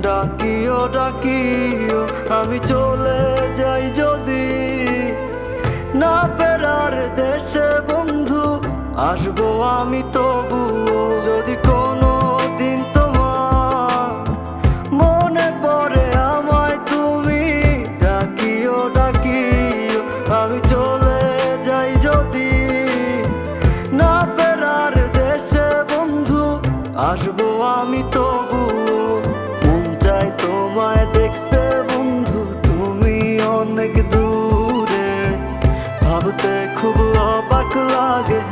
ডাকিও ডাকিও, আমি চলে যাই যদি। না ফেরার দেশে বন্ধু, আসব আমি তবুও যদি কোনো দিন তোমার মনে আমায় তুমি। ডাকিও ডাকিও, আমি চলে যাই যদি। না বন্ধু, আসব আমি তবুও খুব অবাক লাগে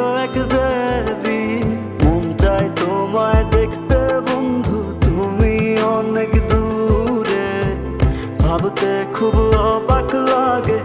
পবিত্র এক দেবী। মন চাই তোমায় দেখতে, বন্ধু, তুমি অনেক দূরে। ভাবতে খুব অবাক লাগে